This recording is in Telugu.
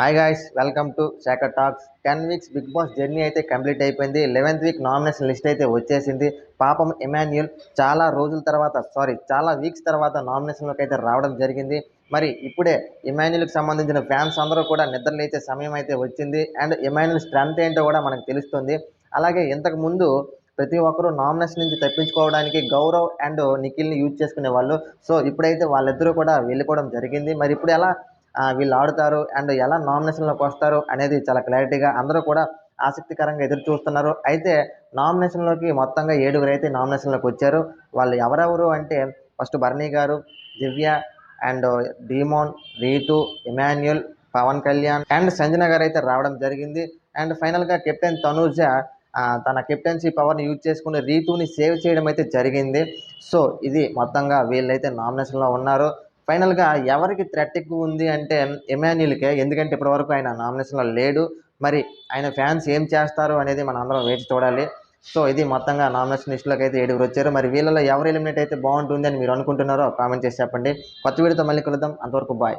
Hi guys welcome to Shekhar talks ten weeks Bigg Boss journey అయితే కంప్లీట్ అయిపోయింది. లెవెన్త్ వీక్ నామినేషన్ లిస్ట్ అయితే వచ్చేసింది. పాపం ఎమాన్యుయల్ చాలా రోజుల తర్వాత సారీ చాలా వీక్స్ తర్వాత నామినేషన్లోకి అయితే రావడం జరిగింది. మరి ఇప్పుడే ఇమాన్యుల్కి సంబంధించిన ఫ్యాన్స్ అందరూ కూడా నిద్రలేచే సమయం అయితే వచ్చింది. అండ్ ఇమాన్యుల్ స్ట్రెంత్ ఏంటో కూడా మనకు తెలుస్తుంది. అలాగే ఇంతకుముందు ప్రతి ఒక్కరూ నామినేషన్ నుంచి తప్పించుకోవడానికి గౌరవ్ అండ్ నిఖిల్ని యూజ్ చేసుకునే వాళ్ళు సో ఇప్పుడైతే వాళ్ళిద్దరూ కూడా వెళ్ళిపోవడం జరిగింది. మరి ఇప్పుడు ఎలా వీళ్ళు ఆడుతారు అండ్ ఎలా నామినేషన్లోకి వస్తారు అనేది చాలా క్లారిటీగా అందరూ కూడా ఆసక్తికరంగా ఎదురు చూస్తున్నారు. అయితే నామినేషన్లోకి మొత్తంగా ఏడుగురు అయితే నామినేషన్లోకి వచ్చారు. వాళ్ళు ఎవరెవరు అంటే first Bharani garu Divya and Demon Ritu Emmanuel Pavan Kalyan and Sanjana garu అయితే రావడం జరిగింది. అండ్ ఫైనల్గా కెప్టెన్ తనూజ తన కెప్టెన్సీ పవర్ని యూజ్ చేసుకుని రీతుని సేవ్ చేయడం అయితే జరిగింది. సో ఇది మొత్తంగా వీళ్ళైతే నామినేషన్లో ఉన్నారు. ఫైనల్గా ఎవరికి థ్రెట్ ఎక్కువ ఉంది అంటే ఎమాన్యుల్కే ఎందుకంటే ఇప్పటివరకు ఆయన నామినేషన్లో లేడు. మరి ఆయన ఫ్యాన్స్ ఏం చేస్తారు అనేది మనం అందరం వేచి చూడాలి. సో ఇది మొత్తంగా నామినేషన్ లిస్టులోకి అయితే ఏడుగురు వచ్చారు. మరి వీళ్ళలో ఎవరు ఎలిమినేట్ అయితే బాగుంటుంది అని మీరు అనుకుంటున్నారో కామెంట్ చేసి చెప్పండి. కొత్త వీడియోతో మళ్ళీ కలుద్దాం. అంతవరకు బాయ్